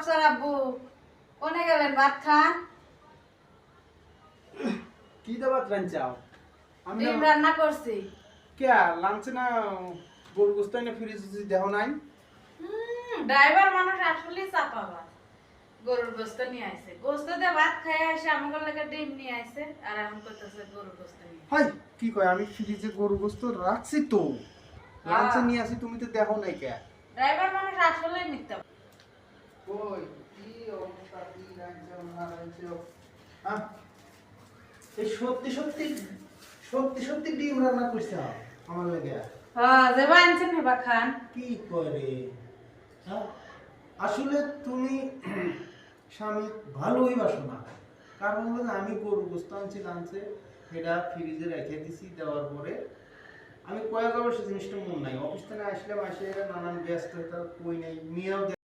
আফসার আব্বু কোনে গেলেন? ভাত খান? কি দেবার রান চাও আমি ডিম রান্না করছি। কে লাঞ্চে না গরু গোস্ত না ফ্রিজ দেহ নাই? ড্রাইভার মানুষ আসলেই চাপাবাজ গরুর গোস্ত নিয়ে আইছে। গোস্ত দিয়ে ভাত খাই আসে আমাকে লাগে ডিম নিয়ে আইছে আর এখন করতেছে গরুর গোস্ত নিয়ে। হাই কি কয় আমি ফ্রিজে গরু গোস্ত রাখছি তো। লাঞ্চে নিয়ে আসি তুমি তো দেখো নাই কে? ড্রাইভার মানুষ আসলেই মিথ্যা। কই কি অবস্থা কি রাঞ্চে না রাঞ্চে হ্যাঁ এই সত্যি সত্যি সত্যি সত্যি ডিম রান্না করছে আমার লাগে হ্যাঁ যে আনছেন হেবা খান কি করে হ্যাঁ? আসলে তুমি স্বামী ভালোই বাসো না কারণ হলো আমি গরু গোস্ত আনছি লাঞ্চে এটা ফ্রিজে রেখে দিছি দেওয়ার পরে আমি কয়েক অবশ্য জিনিসটা মন নাই অফিস থেকে আসলে মাসে নানান ব্যস্ত কই নাই মেয়েও